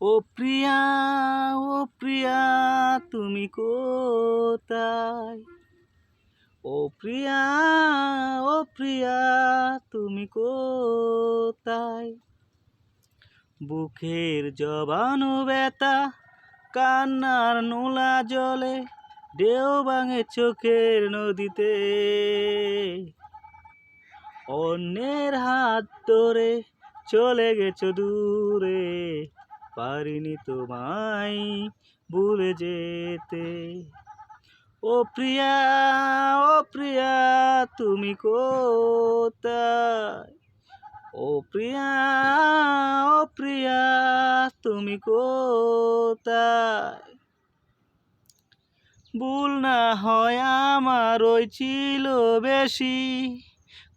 ও প্রিয়া ও প্রিয়া, তুমি কোথায়? ও প্রিয়া ও প্রিয়া, তুমি কোথায়? বুকের জবানু ব্যথা, কান্নার নোলা জলে, ঢেউ ভাঙে চোখের নদীতে। অন্যের হাত ধরে চলে গেছো দূরে। পারিনি তোমায় ভুলে যেতে। ও প্রিয়া ও প্রিয়া, তুমি কোথায়? ও প্রিয়া ও প্রিয়া, তুমি কোথায়? ভুল না হয় আমার, ওই ছিল বেশি।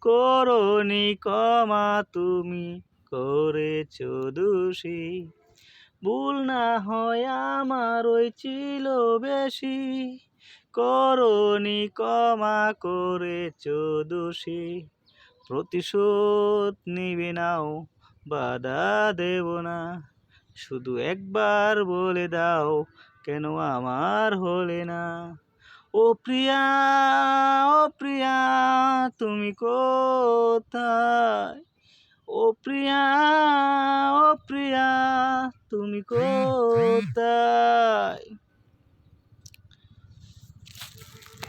করনি কমা তুমি করেছ দোষী। ভুল না হয় আমার, ওই ছিল বেশি। করনি কমা করেছ দোষী। প্রতিশোধ নিবে নাও, বাধা দেব না। শুধু একবার বলে দাও, কেন আমার হলে না? ও প্রিয়া ও প্রিয়া, তুমি কোথায়? ও প্রিয়া ও প্রিয়া তুমি কোথায়?